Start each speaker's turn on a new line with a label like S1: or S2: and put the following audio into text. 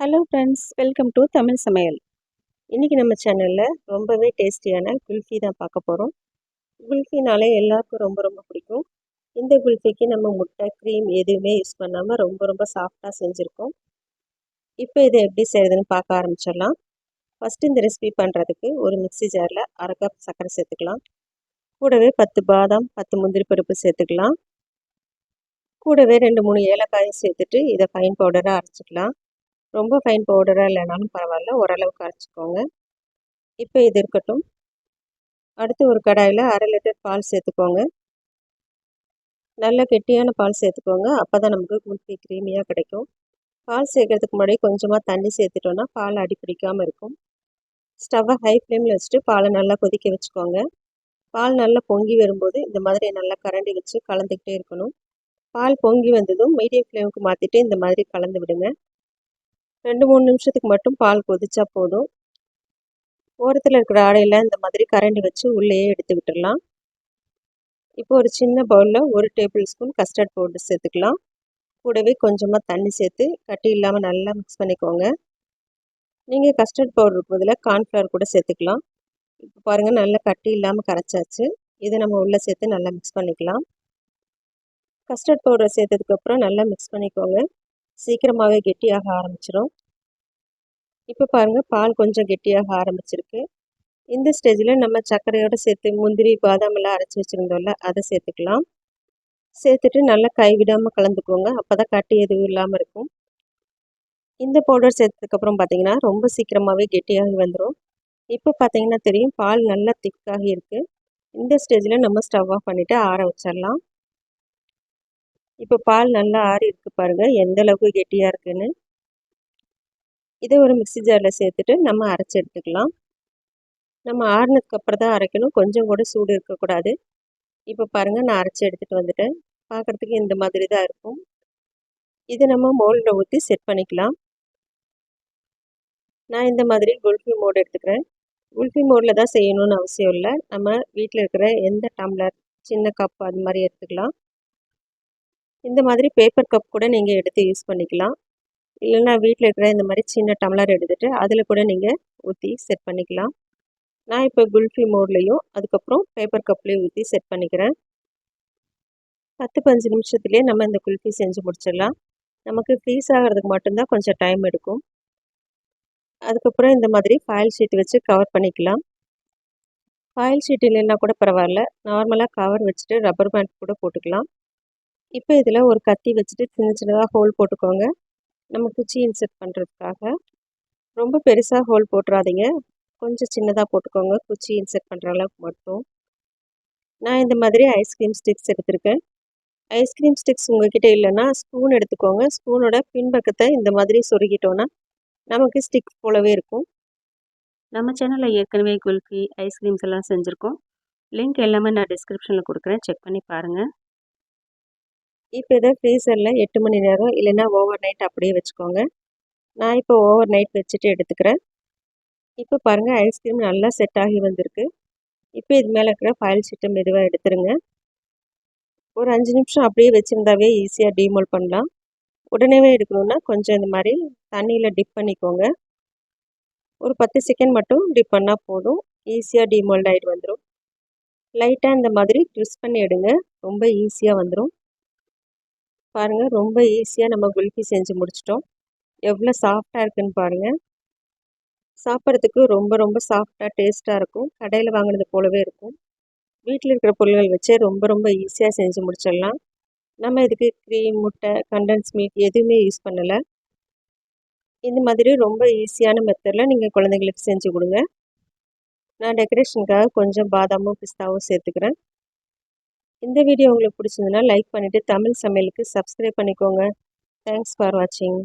S1: Hello friends welcome to Tamil Samayal இன்றைக்கி நம்ம சேனலில் ரொம்பவே டேஸ்டியான குல்ஃபி தான் பார்க்க போகிறோம் குல்ஃபினாலே எல்லாருக்கும் ரொம்ப ரொம்ப பிடிக்கும். இந்த குல்ஃபிக்கு நம்ம முட்டை க்ரீம் எதுவுமே யூஸ் பண்ணாமல் ரொம்ப ரொம்ப சாஃப்டாக செஞ்சுருக்கோம். இப்போ இதை எப்படி செய்கிறதுன்னு பார்க்க ஆரம்பிச்சிடலாம். ஃபஸ்ட்டு இந்த ரெசிபி பண்ணுறதுக்கு ஒரு மிக்சி ஜாரில் அரை கப் சர்க்கரை சேர்த்துக்கலாம். கூடவே பத்து பாதாம் பத்து முந்திரி பருப்பு சேர்த்துக்கலாம். கூடவே ரெண்டு மூணு ஏலக்காயும் சேர்த்துட்டு இதை ஃபைன் பவுடராக அரைச்சிக்கலாம். ரொம்ப ஃபைன் பவுடராக இல்லைனாலும் பரவாயில்ல ஓரளவுக்கு அரைச்சிக்கோங்க இப்போ இது இருக்கட்டும். அடுத்து ஒரு கடாயில் அரை லிட்டர் பால் சேர்த்துக்கோங்க. நல்ல கெட்டியான பால் சேர்த்துக்கோங்க. அப்போ தான் நமக்கு குல்ஃபி க்ரீமியாக கிடைக்கும். பால் சேர்க்கறதுக்கு முன்னாடி கொஞ்சமாக தண்ணி சேர்த்துட்டோன்னா பால் அடி பிடிக்காமல் இருக்கும். ஸ்டவ்வை ஹை ஃப்ளேமில் வச்சுட்டு பாலை நல்லா கொதிக்க வச்சுக்கோங்க. பால் நல்லா பொங்கி வரும்போது இந்த மாதிரி நல்லா கரண்டி வச்சு கலந்துக்கிட்டே இருக்கணும். பால் பொங்கி வந்ததும் மீடியம் ஃப்ளேமுக்கு மாற்றிட்டு இந்த மாதிரி கலந்து விடுங்க. ரெண்டு மூணு நிமிஷத்துக்கு மட்டும் பால் கொதிச்சா போதும். ஓரத்தில் இருக்கிற ஆடையில் இந்த மாதிரி கரண்டி வச்சு உள்ளேயே எடுத்து விட்டுடலாம் இப்போ ஒரு சின்ன பவுலில் ஒரு டேபிள் ஸ்பூன் கஸ்டர்ட் பவுடர் சேர்த்துக்கலாம். கூடவே கொஞ்சமாக தண்ணி சேர்த்து கட்டி இல்லாமல் நல்லா மிக்ஸ் பண்ணிக்கோங்க. நீங்கள் கஸ்டர்ட் பவுடருக்கு பதிலாக கார்ன்ஃப்ளவர் கூட சேர்த்துக்கலாம். இப்போ பாருங்கள் நல்லா கட்டி இல்லாமல் கரைச்சாச்சு. இதை நம்ம உள்ளே சேர்த்து நல்லா மிக்ஸ் பண்ணிக்கலாம். கஸ்டர்ட் பவுடர் சேர்த்ததுக்கப்புறம் நல்லா மிக்ஸ் பண்ணிக்கோங்க. சீக்கிரமாகவே கெட்டியாக ஆரம்பிச்சிடும் இப்போ பாருங்கள் பால் கொஞ்சம் கெட்டியாக ஆரம்பிச்சிருக்கு. இந்த ஸ்டேஜில் நம்ம சர்க்கரையோடு சேர்த்து முந்திரி பாதாம் எல்லாம் அரைச்சி வச்சுருந்தோம்ல அதை சேர்த்துக்கலாம். சேர்த்துட்டு நல்லா கைவிடாமல் கலந்துக்கோங்க. அப்போ தான் கட்டி எதுவும் இல்லாமல் இருக்கும். இந்த பவுடர் சேர்த்ததுக்கப்புறம் பார்த்தீங்கன்னா ரொம்ப சீக்கிரமாகவே கெட்டியாகி வந்துடும் இப்போ பார்த்தீங்கன்னா தெரியும் பால் நல்லா திக்காகி இருக்குது இந்த ஸ்டேஜில் நம்ம ஸ்டவ் ஆஃப் பண்ணிவிட்டு ஆற வச்சிடலாம் இப்போ பால் நல்லா ஆறி இருக்குது பாருங்கள் எந்த அளவுக்கு கெட்டியாக இருக்குன்னு. இதை ஒரு மிக்சி ஜாரில் சேர்த்துட்டு நம்ம அரைச்சி எடுத்துக்கலாம். நம்ம ஆறுனதுக்கு அப்புறம் தான் அரைக்கணும். கொஞ்சம் கூட சூடு இருக்கக்கூடாது இப்போ பாருங்கள் நான் அரைச்சி எடுத்துகிட்டு வந்துட்டேன். பார்க்குறதுக்கு இந்த மாதிரி தான் இருக்கும். இதை நம்ம மோல்டில் ஊற்றி செட் பண்ணிக்கலாம். நான் இந்த மாதிரி குல்ஃபி மோடு எடுத்துக்கிறேன். குல்ஃபி மோடில் தான் செய்யணும்னு அவசியம் இல்லை. நம்ம வீட்டில் இருக்கிற எந்த டம்ளர் சின்ன கப் அது மாதிரி எடுத்துக்கலாம். இந்த மாதிரி பேப்பர் கப் கூட நீங்கள் எடுத்து யூஸ் பண்ணிக்கலாம். இல்லைன்னா வீட்டில் இருக்கிற இந்த மாதிரி சின்ன டம்ளர் எடுத்துகிட்டு அதில் கூட நீங்கள் ஊற்றி செட் பண்ணிக்கலாம். நான் இப்போ குல்ஃபி மோட்லேயும் அதுக்கப்புறம் பேப்பர் கப்லேயும் ஊற்றி செட் பண்ணிக்கிறேன். பத்து பஞ்சு நிமிஷத்துலேயே நம்ம இந்த குல்ஃபி செஞ்சு முடிச்சிடலாம். நமக்கு ஃப்ரீஸ் ஆகிறதுக்கு மட்டும்தான் கொஞ்சம் டைம் எடுக்கும். அதுக்கப்புறம் இந்த மாதிரி ஃபாயில் ஷீட் வச்சு கவர் பண்ணிக்கலாம். ஃபாயில் ஷீட் இல்லைன்னா கூட பரவாயில்ல. நார்மலாக கவர் வச்சுட்டு ரப்பர் பேண்ட் கூட போட்டுக்கலாம். இப்போ இதில் ஒரு கத்தி வச்சுட்டு சின்ன சின்னதாக ஹோல் போட்டுக்கோங்க. நம்ம குச்சி இன்செர்ட் பண்ணுறதுக்காக ரொம்ப பெருசாக ஹோல் போட்டுறாதீங்க. கொஞ்சம் சின்னதாக போட்டுக்கோங்க. குச்சி இன்செர்ட் பண்ணுற அளவுக்கு மட்டும். நான் இந்த மாதிரி ஐஸ்கிரீம் ஸ்டிக்ஸ் எடுத்திருக்கேன். ஐஸ்கிரீம் ஸ்டிக்ஸ் உங்ககிட்ட இல்லைன்னா ஸ்பூன் எடுத்துக்கோங்க. ஸ்பூனோட பின்பக்கத்தை இந்த மாதிரி சொருகிட்டோன்னா நமக்கு ஸ்டிக் போலவே இருக்கும். நம்ம சேனலில் ஏற்கனவே குல்ஃபி ஐஸ்கிரீம்ஸ் எல்லாம் செஞ்சுருக்கோம். லிங்க் எல்லாமே நான் டிஸ்கிரிப்ஷனில் கொடுக்குறேன். செக் பண்ணி பாருங்கள் இப்போ இதை ஃப்ரீசரில் எட்டு மணி நேரம் இல்லைன்னா ஓவர் நைட் அப்படியே வச்சுக்கோங்க. நான் இப்போ ஓவர் நைட் வச்சுட்டு எடுத்துக்கிறேன். இப்போ பாருங்கள் ஐஸ்கிரீம் நல்லா செட் ஆகி வந்திருக்கு. இப்போ இது மேலே இருக்கிற ஃபைல் சீட்டை மெதுவாக எடுத்துருங்க. ஒரு அஞ்சு நிமிஷம் அப்படியே வச்சுருந்தாவே ஈஸியாக டீமோல் பண்ணலாம். உடனேவே எடுக்கணுன்னா கொஞ்சம் இந்த மாதிரி தண்ணியில் டிப் பண்ணிக்கோங்க. ஒரு பத்து செகண்ட் மட்டும் டிப் பண்ணால் போதும். ஈஸியாக டீமோல்ட் ஆகிட்டு வந்துடும் லைட்டாக இந்த மாதிரி ட்விஸ்ட் பண்ணி எடுங்க. ரொம்ப ஈஸியாக வந்துடும் பாருங்கள் ரொம்ப ஈஸியாக நம்ம குல்ஃபி செஞ்சு முடிச்சிட்டோம். எவ்வளோ சாஃப்டாக இருக்குன்னு பாருங்கள் சாப்பிட்றதுக்கு ரொம்ப ரொம்ப சாஃப்டாக டேஸ்ட்டாக இருக்கும். கடையில் வாங்கினது போலவே இருக்கும். வீட்டில் இருக்கிற பொருள்கள் வச்சே ரொம்ப ரொம்ப ஈஸியாக செஞ்சு முடிச்சிடலாம். நம்ம இதுக்கு க்ரீம் முட்டை கண்டன்ஸ் மீட் எதுவுமே யூஸ் பண்ணலை. இந்த மாதிரி ரொம்ப ஈஸியான மெத்தடில் நீங்கள் குழந்தைங்களுக்கு செஞ்சு கொடுங்க. நான் டெக்கரேஷனுக்காக கொஞ்சம் பாதாமும் பிஸ்தாவும் சேர்த்துக்கிறேன். இந்த வீடியோ உங்களுக்கு பிடிச்சிருந்தனா லைக் பண்ணிவிட்டு தமிழ் சமையலுக்கு சப்ஸ்கிரைப் பண்ணிக்கோங்க. தேங்க்ஸ் ஃபார் வாட்சிங்